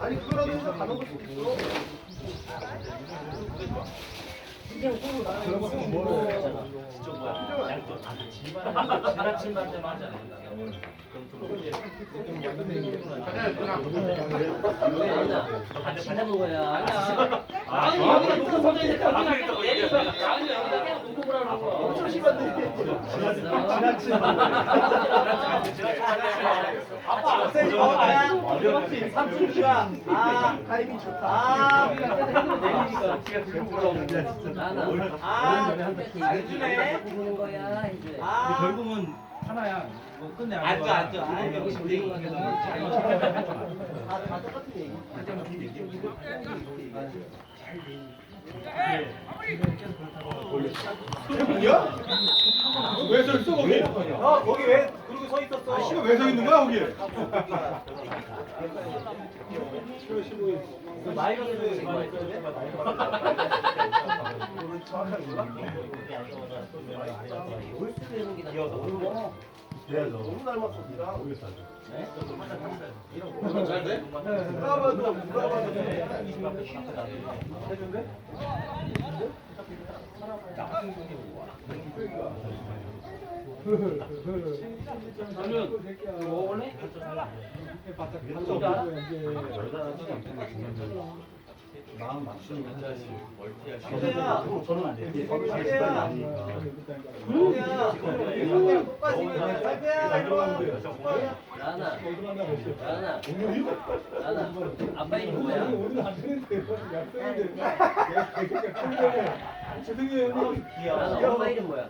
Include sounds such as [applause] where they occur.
아니 그거라도 해서 가는 것도 있어. 진짜 먹어야 아니야. 아니 여기다 놓고 보자 이제 거기나 내리니까 아니 여기다 그냥 놓고 보라는 거. 엄청 심한데. 아빠 세지 먹어야. 삼촌이가 아 가입이 좋다. 아 나는 아, 안 주네. 보는 거야 이제. 아 결국은 하나야. 뭐 끝내 안 앉아 앉아. 아 여기 여기 보이는 거 다다 똑같은 얘기. 태국이야? 왜서 있어 거기? 어 거기 왜 그러고 서 있었어? 아, 씨가 왜 서 있는 거야 거기? [laughs] 마이너스 많이 써야 돼? 볼수 있는 게 나. 너무 닮았어 니랑. 잘 돼? 누가 봐도 해준대? 그러면 이거 먹어볼래? 근데야 저는 안 돼. 똑같이 근데야 이거 나나. 나나. 나나. 아빠 이름 뭐야? 죄송해요. 나나 엄마 이름 뭐야?